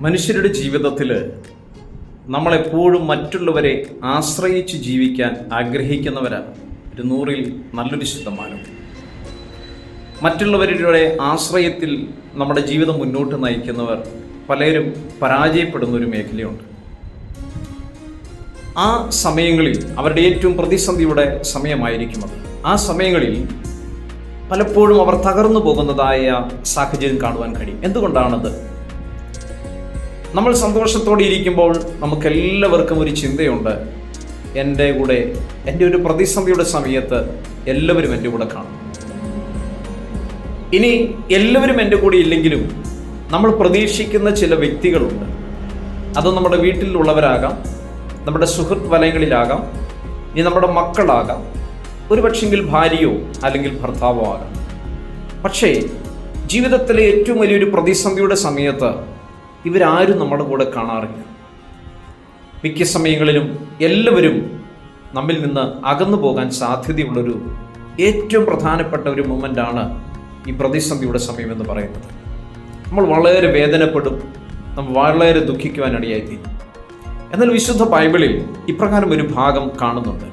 മനുഷ്യരുടെ ജീവിതത്തിൽ നമ്മളെപ്പോഴും മറ്റുള്ളവരെ ആശ്രയിച്ച് ജീവിക്കാൻ ആഗ്രഹിക്കുന്നവരാണ് ഒരു നൂറിൽ നല്ലൊരു ശതമാനം. മറ്റുള്ളവരുടെ ആശ്രയത്തിൽ നമ്മുടെ ജീവിതം മുന്നോട്ട് നയിക്കുന്നവർ പലരും പരാജയപ്പെടുന്ന ഒരു മേഖലയുണ്ട്. ആ സമയങ്ങളിൽ അവരുടെ ഏറ്റവും പ്രതിസന്ധിയുടെ സമയമായിരിക്കും അത്. ആ സമയങ്ങളിൽ പലപ്പോഴും അവർ തകർന്നു പോകുന്നതായ സാഹചര്യം കാണുവാൻ കഴിയും. എന്തുകൊണ്ടാണത്? നമ്മൾ സന്തോഷത്തോടെ ഇരിക്കുമ്പോൾ നമുക്കെല്ലാവർക്കും ഒരു ചിന്തയുണ്ട്. എന്റെ കൂടെ എന്റെ ഒരു പ്രതിസന്ധിയുടെ സമയത്ത് എല്ലാവരും എന്റെ കൂടെ കാണും. ഇനി എല്ലാവരും എന്റെ കൂടെ ഇല്ലെങ്കിലും നമ്മൾ പ്രതീക്ഷിക്കുന്ന ചില വ്യക്തികളുണ്ട്. അത് നമ്മുടെ വീട്ടിലുള്ളവരാകാം നമ്മുടെ സുഹൃത്ത് വലയങ്ങളിലാകാം ഇനി നമ്മുടെ മക്കളാകാം ഒരു പക്ഷെങ്കിൽ ഭാര്യയോ അല്ലെങ്കിൽ ഭർത്താവോ ആകാം. പക്ഷേ ജീവിതത്തിലെ ഏറ്റവും വലിയൊരു പ്രതിസന്ധിയുടെ സമയത്ത് ഇവരാരും നമ്മുടെ കൂടെ കാണാറില്ല. മിക്ക സമയങ്ങളിലും എല്ലാവരും നമ്മിൽ നിന്ന് അകന്നു പോകാൻ സാധ്യതയുള്ളൊരു ഏറ്റവും പ്രധാനപ്പെട്ട ഒരു മൊമെന്റാണ് ഈ പ്രതിസന്ധിയുടെ സമയം എന്ന് പറയുന്നത്. നമ്മൾ വളരെ വേദനപ്പെടും നമ്മൾ വളരെ ദുഃഖിക്കുവാനിടയായിത്തീരും. എന്നാൽ വിശുദ്ധ ബൈബിളിൽ ഇപ്രകാരം ഒരു ഭാഗം കാണുന്നുണ്ട്.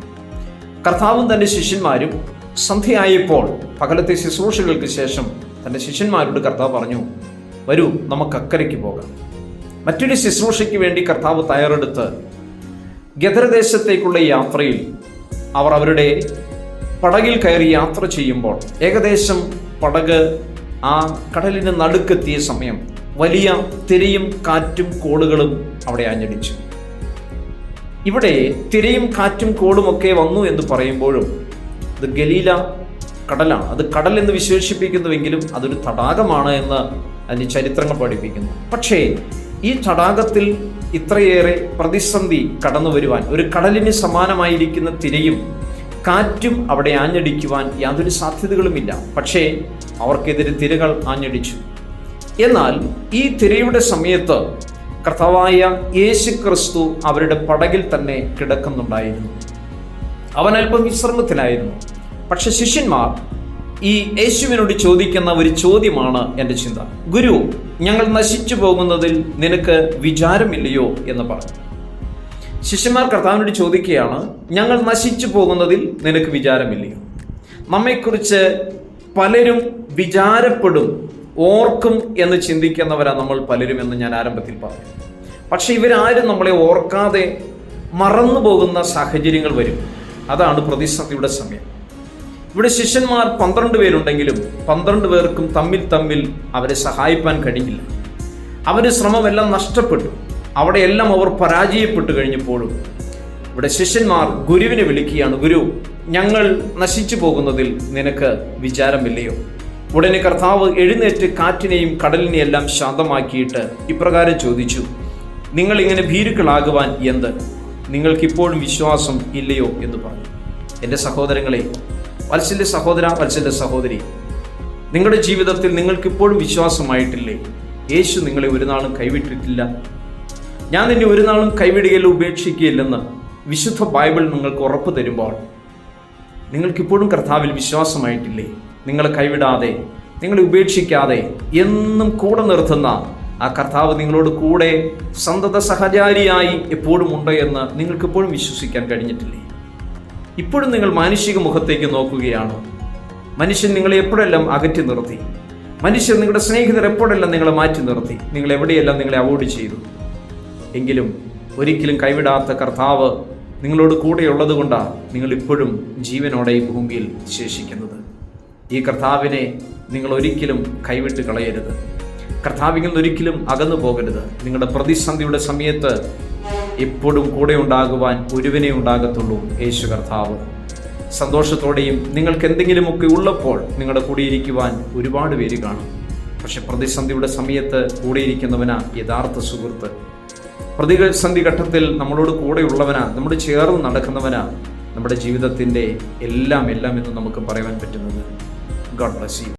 കർത്താവും തന്റെ ശിഷ്യന്മാരും സന്ധ്യയായപ്പോൾ പകലത്തെ ശുശ്രൂഷകൾക്ക് ശേഷം തന്റെ ശിഷ്യന്മാരോട് കർത്താവ് പറഞ്ഞു വരൂ നമുക്ക് അക്കരയ്ക്ക് പോകാം. മറ്റൊരു ശുശ്രൂഷയ്ക്ക് വേണ്ടി കർത്താവ് തയ്യാറെടുത്ത് ഗദരദേശത്തേക്കുള്ള യാത്രയിൽ അവർ അവരുടെ പടകിൽ കയറി യാത്ര ചെയ്യുമ്പോൾ ഏകദേശം പടക് ആ കടലിന് നടുക്കെത്തിയ സമയം വലിയ തിരയും കാറ്റും കോളുകളും അവിടെ ആഞ്ഞടിച്ചു. ഇവിടെ തിരയും കാറ്റും കോളുമൊക്കെ വന്നു എന്ന് പറയുമ്പോഴും ഇത് ഗലീല കടലാണ്. അത് കടൽ എന്ന് വിശേഷിപ്പിക്കുന്നുവെങ്കിലും അതൊരു തടാകമാണ് എന്ന് അതിന് ചരിത്രങ്ങൾ പഠിപ്പിക്കുന്നു. പക്ഷേ ഈ തടാകത്തിൽ ഇത്രയേറെ പ്രതിസന്ധി കടന്നു വരുവാൻ ഒരു കടലിന് സമാനമായിരിക്കുന്ന തിരയും കാറ്റും അവിടെ ആഞ്ഞടിക്കുവാൻ യാതൊരു സാധ്യതകളുമില്ല. പക്ഷേ അവർക്കെതിരെ തിരകൾ ആഞ്ഞടിച്ചു. എന്നാൽ ഈ തിരയുടെ സമയത്ത് കർത്താവായ യേശു ക്രിസ്തു അവരുടെ പടകിൽ തന്നെ കിടക്കുന്നുണ്ടായിരുന്നു. അവൻ അല്പം വിശ്രമത്തിലായിരുന്നു. പക്ഷെ ശിഷ്യന്മാർ ഈ യേശുവിനോട് ചോദിക്കുന്ന ഒരു ചോദ്യമാണ് എന്റെ ചിന്ത. ഗുരു ഞങ്ങൾ നശിച്ചു പോകുന്നതിൽ നിനക്ക് വിചാരമില്ലയോ എന്ന് പറഞ്ഞു. ശിഷ്യന്മാർ കർത്താവിനോട് ചോദിക്കുകയാണ് ഞങ്ങൾ നശിച്ചു പോകുന്നതിൽ നിനക്ക് വിചാരമില്ലയോ? നമ്മെക്കുറിച്ച് പലരും വിചാരപ്പെടും ഓർക്കും എന്ന് ചിന്തിക്കുന്നവരാണ് നമ്മൾ പലരും എന്ന് ഞാൻ ആരംഭത്തിൽ പറഞ്ഞു. പക്ഷെ ഇവരാരും നമ്മളെ ഓർക്കാതെ മറന്നു പോകുന്ന സാഹചര്യങ്ങൾ വരും. അതാണ് പ്രതിസന്ധിയുടെ സമയം. ഇവിടെ ശിഷ്യന്മാർ പന്ത്രണ്ട് പേരുണ്ടെങ്കിലും പന്ത്രണ്ട് പേർക്കും തമ്മിൽ തമ്മിൽ അവരെ സഹായിപ്പാൻ കഴിഞ്ഞില്ല അവരുടെ ശ്രമമെല്ലാം നഷ്ടപ്പെട്ടു. അവിടെയെല്ലാം അവർ പരാജയപ്പെട്ടു കഴിഞ്ഞപ്പോഴും ഇവിടെ ശിഷ്യന്മാർ ഗുരുവിനെ വിളിക്കുകയാണ് ഗുരു ഞങ്ങൾ നശിച്ചു പോകുന്നതിൽ നിനക്ക് വിചാരമില്ലയോ? ഉടനെ കർത്താവ് എഴുന്നേറ്റ് കാറ്റിനെയും കടലിനെയും എല്ലാം ശാന്തമാക്കിയിട്ട് ഇപ്രകാരം ചോദിച്ചു നിങ്ങൾ ഇങ്ങനെ ഭീരുക്കളാകുവാൻ എന്ത്? നിങ്ങൾക്കിപ്പോഴും വിശ്വാസം ഇല്ലയോ? എന്ന് പറഞ്ഞു. എന്റെ സഹോദരങ്ങളെ വത്സല്യ സഹോദര വത്സല്യ സഹോദരി നിങ്ങളുടെ ജീവിതത്തിൽ നിങ്ങൾക്കിപ്പോഴും വിശ്വാസമായിട്ടില്ലേ? യേശു നിങ്ങളെ ഒരു നാളും കൈവിട്ടിട്ടില്ല. ഞാൻ നിന്നെ ഒരു നാളും കൈവിടുകയില്ല ഉപേക്ഷിക്കുകയില്ലെന്ന് വിശുദ്ധ ബൈബിൾ നിങ്ങൾക്ക് ഉറപ്പ് തരുമ്പോൾ നിങ്ങൾക്കിപ്പോഴും കർത്താവിൽ വിശ്വാസമായിട്ടില്ലേ? നിങ്ങളെ കൈവിടാതെ നിങ്ങളെ ഉപേക്ഷിക്കാതെ എന്നും കൂടെ നിർത്തുന്ന ആ കർത്താവ് നിങ്ങളോട് കൂടെ സന്തത സഹചാരിയായി എപ്പോഴും ഉണ്ട് എന്ന് നിങ്ങൾക്കിപ്പോഴും വിശ്വസിക്കാൻ കഴിഞ്ഞിട്ടില്ലേ? ഇപ്പോഴും നിങ്ങൾ മാനുഷിക മുഖത്തേക്ക് നോക്കുകയാണോ? മനുഷ്യൻ നിങ്ങളെ എപ്പോഴെല്ലാം അകറ്റി നിർത്തി? മനുഷ്യൻ നിങ്ങളുടെ സ്നേഹിതർ എപ്പോഴെല്ലാം നിങ്ങളെ മാറ്റി നിർത്തി? നിങ്ങൾ എവിടെയെല്ലാം നിങ്ങളെ അവോയ്ഡ് ചെയ്തു? എങ്കിലും ഒരിക്കലും കൈവിടാത്ത കർത്താവ് നിങ്ങളോട് കൂടെയുള്ളത് കൊണ്ടാണ് നിങ്ങൾ ഇപ്പോഴും ജീവനോടെ ഈ ഭൂമിയിൽ ശേഷിക്കുന്നത്. ഈ കർത്താവിനെ നിങ്ങൾ ഒരിക്കലും കൈവിട്ട് കളയരുത്. കർത്താവിൽ നിന്ന് ഒരിക്കലും അകന്നു പോകരുത് നിങ്ങളുടെ പ്രതിസന്ധിയുടെ സമയത്ത് എപ്പോഴും കൂടെ ഉണ്ടാകുവാൻ ഒരുവിനെ ഉണ്ടാകത്തുള്ളൂ യേശു കർത്താവ്. സന്തോഷത്തോടെയും നിങ്ങൾക്ക് എന്തെങ്കിലുമൊക്കെ ഉള്ളപ്പോൾ നിങ്ങളുടെ കൂടിയിരിക്കുവാൻ ഒരുപാട് പേര് കാണും. പക്ഷെ പ്രതിസന്ധിയുടെ സമയത്ത് കൂടെയിരിക്കുന്നവനാ യഥാർത്ഥ സുഹൃത്ത്. പ്രതിസന്ധി ഘട്ടത്തിൽ നമ്മളോട് കൂടെയുള്ളവനാ നമ്മുടെ ചേർന്ന് നടക്കുന്നവനാ നമ്മുടെ ജീവിതത്തിന്റെ എല്ലാം എല്ലാം എന്ന് നമുക്ക് പറയാൻ പറ്റുന്നത്. God bless you